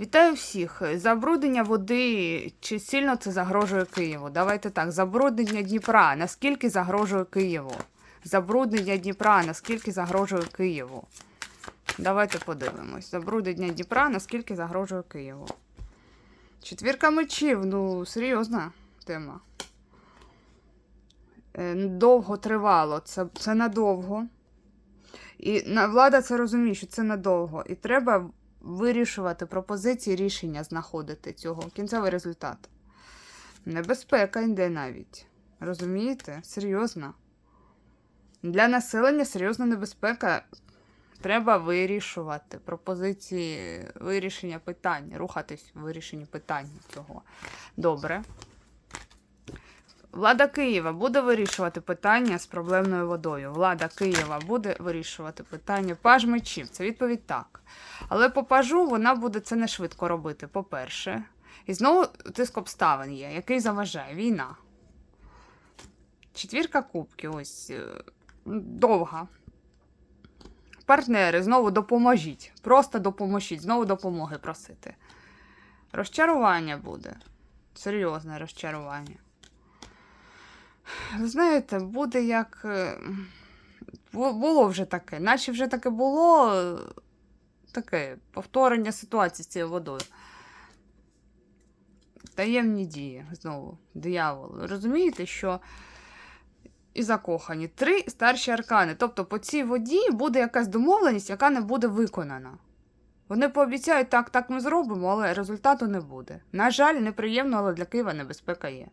Вітаю всіх. Забруднення води. Чи сильно це загрожує Києву? Давайте так. Забруднення Дніпра. Наскільки загрожує Києву? Забруднення Дніпра. Наскільки загрожує Києву? Давайте подивимось. Забруднення Дніпра. Наскільки загрожує Києву? Четвірка мечів. Ну, серйозна тема. Е, Довго тривало. Це, це надовго. І влада це розуміє, що це надовго. І треба вирішувати пропозиції рішення знаходити цього. Кінцевий результат. Небезпека йде навіть. Розумієте? Серйозно. Для населення серйозна небезпека. Треба вирішувати пропозиції вирішення питань, рухатись в вирішенні питань цього. Добре. Влада Києва буде вирішувати питання з проблемною водою. Влада Києва буде вирішувати питання. Паж мечів. Це відповідь так. Але по пажу вона буде це не швидко робити, по-перше. І знову тиск обставин є, який заважає війна. Четвірка кубків, ось е, довга. Партнери, знову допоможіть. Просто допоможіть, знову допомоги просити. Розчарування буде. Серйозне розчарування. Знаєте, буде як. е, Було вже таке, наче вже таке було таке повторення ситуації з цією водою. Таємні дії, знову, диявол. Розумієте, що і закохані. Три старші аркани. Тобто по цій воді буде якась домовленість, яка не буде виконана. Вони пообіцяють, так, так ми зробимо, але результату не буде. На жаль, неприємно, але для Києва небезпека є.